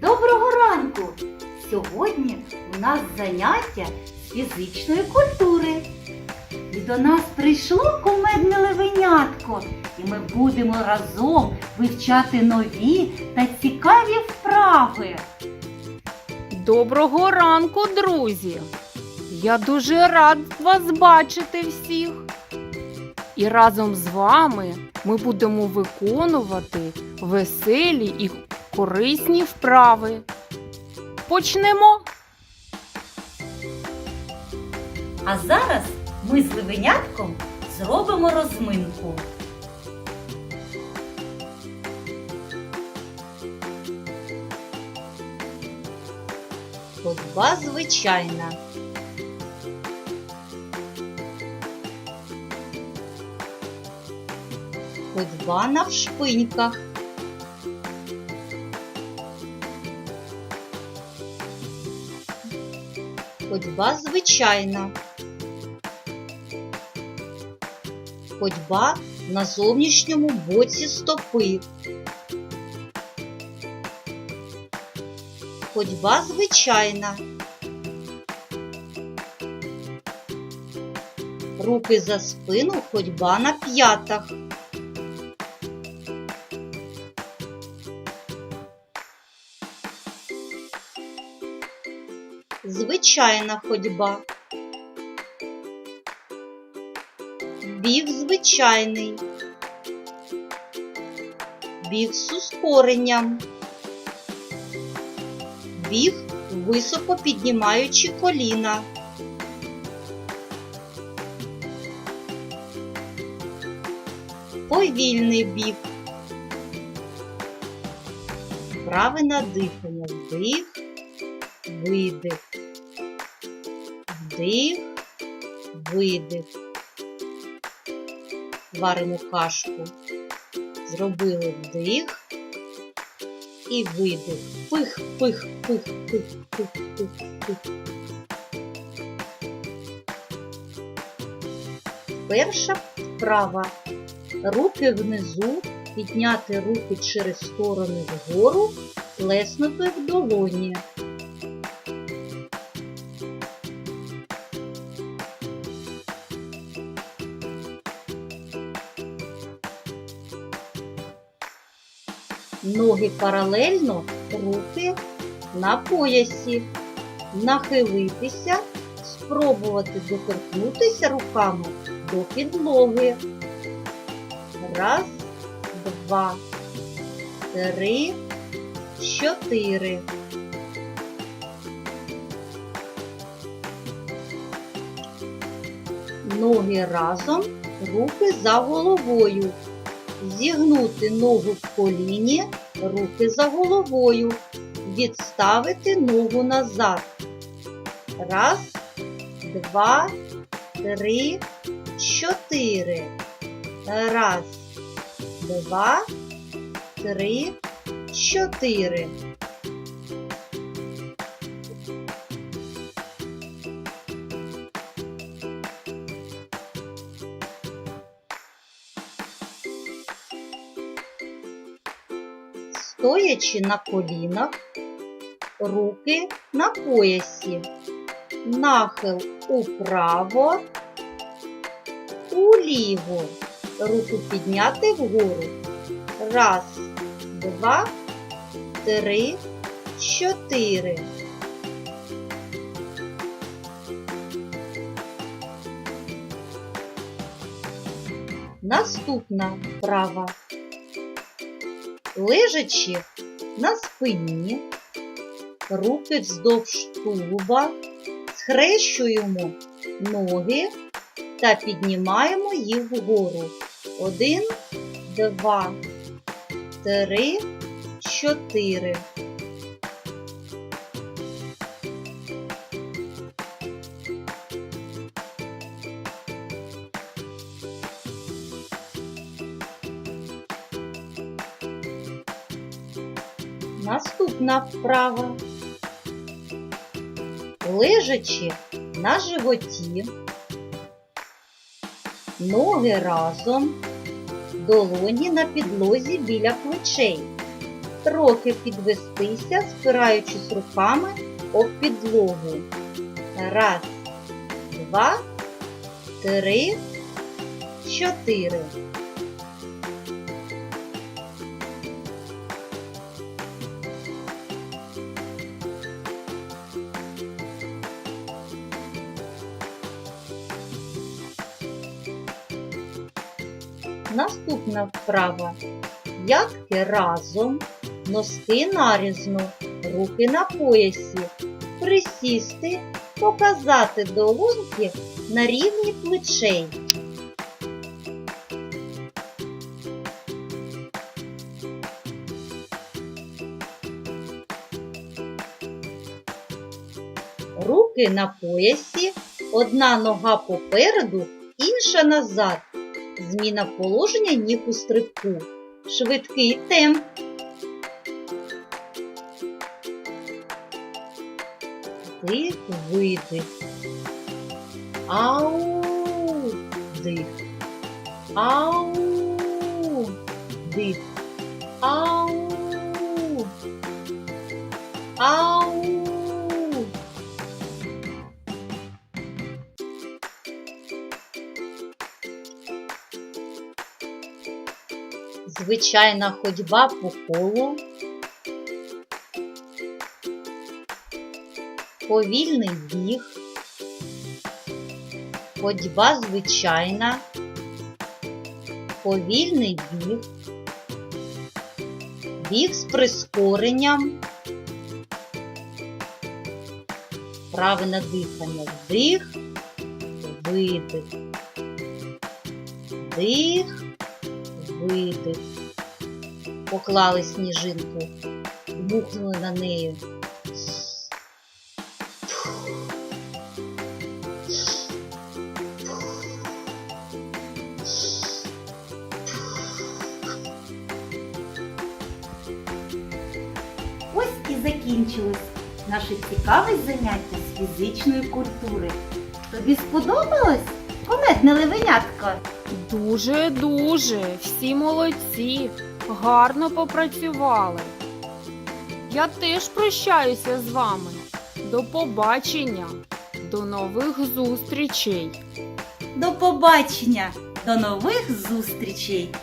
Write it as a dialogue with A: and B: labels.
A: Доброго ранку! Сьогодні у нас заняття фізичної культури. І до нас прийшло кумедне левенятко, і ми будемо разом вивчати нові та цікаві вправи.
B: Доброго ранку, друзі! Я дуже рад вас бачити всіх. І разом з вами ми будемо виконувати веселі і корисні вправи. Почнемо.
A: А зараз ми з левенятком зробимо розминку. Ходьба звичайна. Ходьба навшпиньках. Ходьба звичайна. Ходьба на зовнішньому боці стопи. Ходьба звичайна. Руки за спину, ходьба на п'ятах. Звичайна ходьба. Біг звичайний. Біг з ускоренням. Біг високо піднімаючи коліна. Повільний біг. Вправи на дихання. Вдих, видих. Вдих, видих. Варимо кашку. Зробили вдих і видих. Пих, пих, пих, пих, пих, пих, пих. Перша вправа. Руки внизу, підняти руки через сторони вгору, плеснути в долоні. Ноги паралельно, руки на поясі. Нахилитися, спробувати доторкнутися руками до підлоги. Раз, два, три, чотири. Ноги разом, руки за головою. Зігнути ногу в коліні, руки за головою. Відставити ногу назад. Раз, два, три, чотири. Раз, два, три, чотири. Стоячи на колінах, руки на поясі, нахил управо, уліво, руку підняти вгору. Раз, два, три, чотири. Наступна вправа. Лежачи на спині, руки вздовж тулуба, схрещуємо ноги та піднімаємо їх вгору. Один, два, три, чотири. Наступна вправа. Лежачи на животі, ноги разом, долоні на підлозі біля плечей. трохи підвестися, спираючись руками об підлогу. Раз, два, три, чотири. Наступна вправа. Ягки разом, носки нарізно, руки на поясі, присісти, показати долоньки на рівні плечей. Руки на поясі, одна нога попереду, інша назад. Зміна положення ніг у стрибку. Швидкий темп. Дих, видих. Ау. Дих. Ау. Дих. Ау. Ау. Звичайна ходьба по колу. Повільний біг. Ходьба звичайна. Повільний біг. Біг з прискоренням. Правильне дихання. Вдих, видих. Дих, видих. Поклали сніжинку, дмухнули на неї. Ось і закінчилось наше цікаве заняття з фізичної культури. Тобі сподобалось? Кометне левенятко?
B: Дуже, дуже, всі молодці, гарно попрацювали. Я теж прощаюся з вами. До побачення, до нових зустрічей.
A: До побачення! До нових зустрічей!